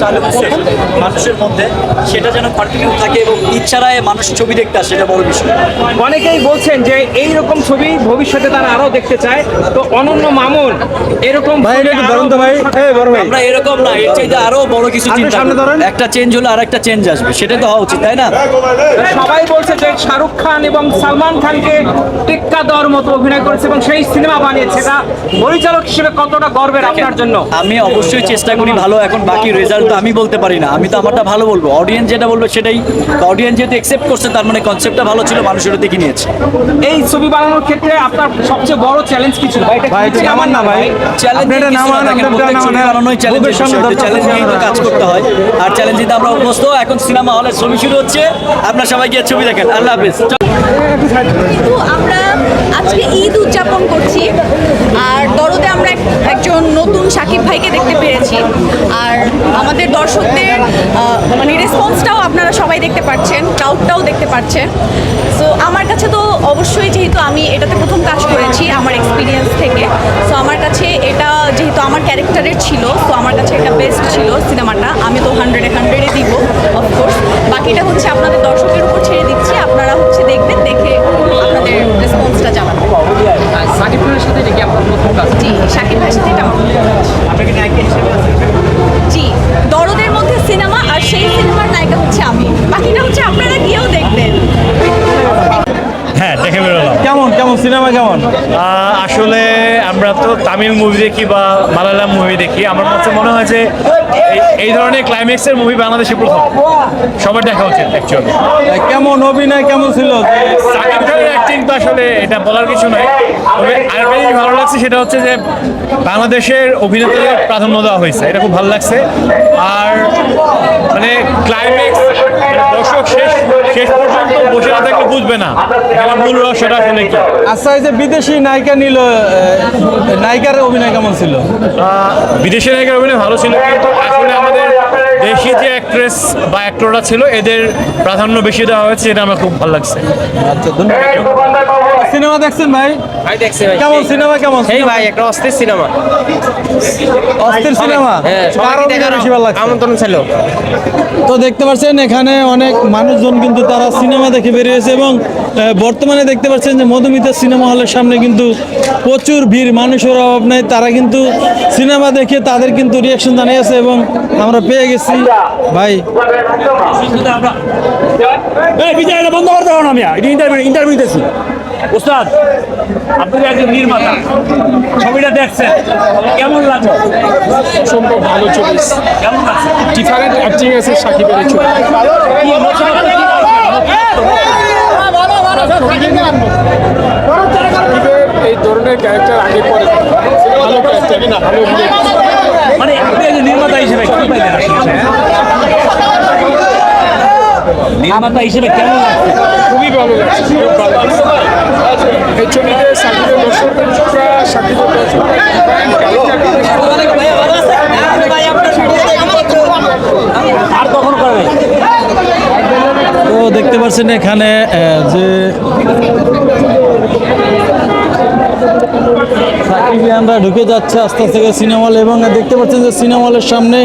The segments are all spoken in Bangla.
চালু মানুষের মধ্যে সেটা যেন কন্টিনিউ থাকে এবং ইচ্ছারায় মানুষ ছবি দেখতে আসে সেটা বড় বিষয়। অনেকেই বলছেন যে এই রকম ছবি ভবিষ্যতে তারা আরও দেখতে চায়। তো অনন্য মামুন এরকম ভাই এটা তো ভাই। আমরা এরকম না এর চাইতে আরও বড় কিছু চিন্তা। একটা চেঞ্জ হলে আর একটা চেঞ্জ আসবে সেটা তো হওয়া উচিত তাই না? সবাই বলছে যে শাহরুখ খান এবং সালমান খানকে টেক্কা দেওয়ার মতো অভিনয় করেছে এবং সেই সিনেমা বানিয়েছে। এটা পরিচালক হিসেবে কতটা গর্বের আপনার জন্য? আমি অবশ্যই চেষ্টা করি ভালো এখন বাকি রেজাল্ট তো আমি বলতে পারি না। আমি তো আমারটা ভালো বলব। অডিয়েন্স যেটা বলবে সেটাই। অডিয়েন্স যেহেতু একসেপ্ট করছে তার মানে কনসেপ্টটা ভালো ছিল মানুষ ওটা দেখে নিয়েছে। এই ছবি বানানোর ক্ষেত্রে আপনার সবচেয়ে বড় চ্যালেঞ্জ কি ছিল? ভাই এটা নামান না ভাই। চ্যালেঞ্জ এটা বুকের সামনে ধরতে চ্যালেঞ্জ নিয়েই তো কাজ করতে হয়। আর চ্যালেঞ্জ দিতে আমরা অভ্যস্ত। এখন সিনেমা হলে ছবি শুরু হচ্ছে। আপনার সবাই গিয়ে ছবি দেখেন। আল্লাহ হাফিজ। কিন্তু আমরা আজকে ঈদ উদযাপন করছি। আর দরদে আমরা একজন নতুন সাকিব ভাইকে দেখতে পেরেছি। আর আমাদের দর্শকদের মানে রেসপন্সটাও আপনারা সবাই দেখতে পাচ্ছেন ক্রাউডটাও দেখতে পাচ্ছেন। সো আমার কাছে তো অবশ্যই যেহেতু আমি এটাতে প্রথম কাজ করেছি আমার এক্সপিরিয়েন্স থেকে সো আমার কাছে এটা যেহেতু আমার ক্যারেক্টারের ছিল তো আমার কাছে এটা বেস্ট ছিল সিনেমাটা। আমি তো হান্ড্রেডে হান্ড্রেডে দিব অফকোর্স বাকিটা হচ্ছে আপনাদের দর্শকের উপর ছেড়ে দিচ্ছি, আপনারা হচ্ছে দেখবেন, দেখে আপনাদের রেসপন্সটা জানাবেন আসলে আমরা তো তামিল মুভি দেখি বা মালায়ালাম মুভি দেখি। আমার কাছে মনে হয় যে এই- ধরনের ক্লাইম্যাক্সের মুভি বাংলাদেশে প্রথম। সবার দেখা উচিত অ্যাকচুয়ালি কেমন অভিনয় কেমন ছিল? সাকিব খানের অ্যাক্টিং তো আসলে এটা বলার কিছু নয় তবে আরেকটা জিনিস ভালো লাগছে সেটা হচ্ছে যে বাংলাদেশের অভিনেতাদের প্রাধান্য দেওয়া হয়েছে। এটা খুব ভালো লাগছে। আর মানে ক্লাইম্যাক্স দর্শক শেষ শেষ বুঝবে না। এখানে মূল রহস্যটা আসলে কি আচ্ছা এই যে বিদেশি নায়িকা নিল নায়িকার অভিনয় কেমন ছিল? বিদেশি নায়িকার অভিনয় ভালো ছিল কিন্তু আসলে আমাদের দেশি যে অ্যাক্ট্রেস বা অ্যাক্টররা ছিল এদের প্রাধান্য বেশি দেওয়া হয়েছে এটা আমার খুব ভালো লাগছে। আচ্ছা ধন্যবাদ। সিনেমা দেখছেন ভাই? ভাই দেখছি ভাই। কেমন সিনেমা কেমন এই ভাই একটা অস্থির সিনেমা। অস্থির সিনেমা? হ্যাঁ কার দেখার বেশি ভালো লাগছে। আমন্ত্রণ ছিল। তো দেখতে পাচ্ছেন এখানে অনেক মানুষজন কিন্তু তারা সিনেমা দেখে বেরিয়েছে এবং বর্তমানে দেখতে পাচ্ছেন যে মধুমিতা সিনেমা হলের সামনে কিন্তু প্রচুর ভিড় মানুষের অভাব নেই। তারা কিন্তু সিনেমা দেখে তাদের কিন্তু রিয়াকশন জানিয়েছে এবং আমরা পেয়ে গেছি। ভাই। বিচারটা বন্ধ করতে পারো না আমি ইন্টারভিউ ইন্টারভিউ দিতেছি। ওস্তাদ আপনি একজন নির্মাতা ছবিটা দেখছেন কেমন লাগল? অসম্ভব ভালো ছবি। কেমন লাগছে? ডিফারেন্ট অ্যাক্টিং আছে সাকিবের এই ছবি। এই ধরনের ক্যারেক্টার আগে পরে ভালো ক্যারেক্টার ভালো মানে আপনি একজন নির্মাতা হিসেবে কি পাইলেন? নির্মাতা হিসেবে কেমন লাগছে? খুবই ভালো লাগছে খুব ভালো লাগছে। এই ছবিতে সাকিবের দর্শকরা সাকিবের আর কখন করবে তো দেখতে পাচ্ছেন এখানে যে সাকিবিয়ানরা ঢুকে যাচ্ছে আস্তে আস্তে সিনেমা হল এবং দেখতে পাচ্ছেন যে সিনেমা হলের সামনে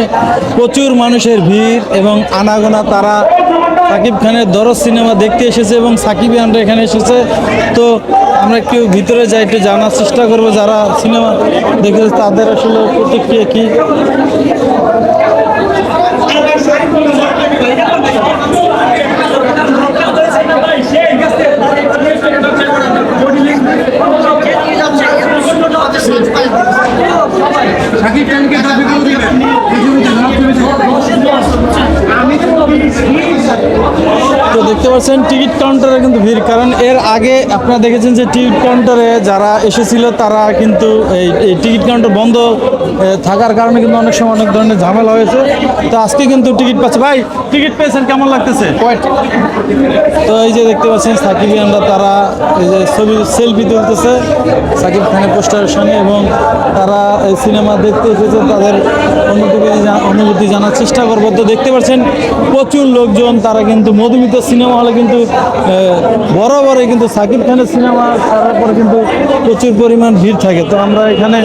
প্রচুর মানুষের ভিড় এবং আনাগোনা তারা সাকিব খানের দরজ সিনেমা দেখতে এসেছে এবং সাকিব আমরা এখানে এসেছে। তো আমরা একটু ভিতরে যাই, একটু জানার চেষ্টা করব যারা সিনেমা দেখেছে, তাদের আসলে প্রতিক্রিয়া কী তো দেখতে পাচ্ছেন টিকিট কাউন্টারে কিন্তু ভিড়। কারণ এর আগে আপনারা দেখেছেন যে টিকিট কাউন্টারে যারা এসেছিল তারা কিন্তু এই এই টিকিট কাউন্টার বন্ধ থাকার কারণে কিন্তু অনেক সময় অনেক ধরনের ঝামেলা হয়েছে। তো আজকে কিন্তু টিকিট পাচ্ছে। ভাই টিকিট পেয়েছেন কেমন লাগতেছে? তো এই যে দেখতে পাচ্ছেন সাকিবিয়ানরা তারা এই যে ছবি সেলফি তুলতেছে সাকিব খানের পোস্টারের সঙ্গে এবং তারা এই সিনেমা দেখতে এসেছে। তাদের অনুভূতি অনুভূতি জানার চেষ্টা করব। তো দেখতে পাচ্ছেন প্রচুর লোকজন তারা কিন্তু মধুমিত সিনেমা হলে কিন্তু আহ, বরাবরই কিন্তু সাকিব খানের সিনেমা ছাড়ার পর কিন্তু প্রচুর পরিমাণ ভিড় থাকে। তো আমরা এখানে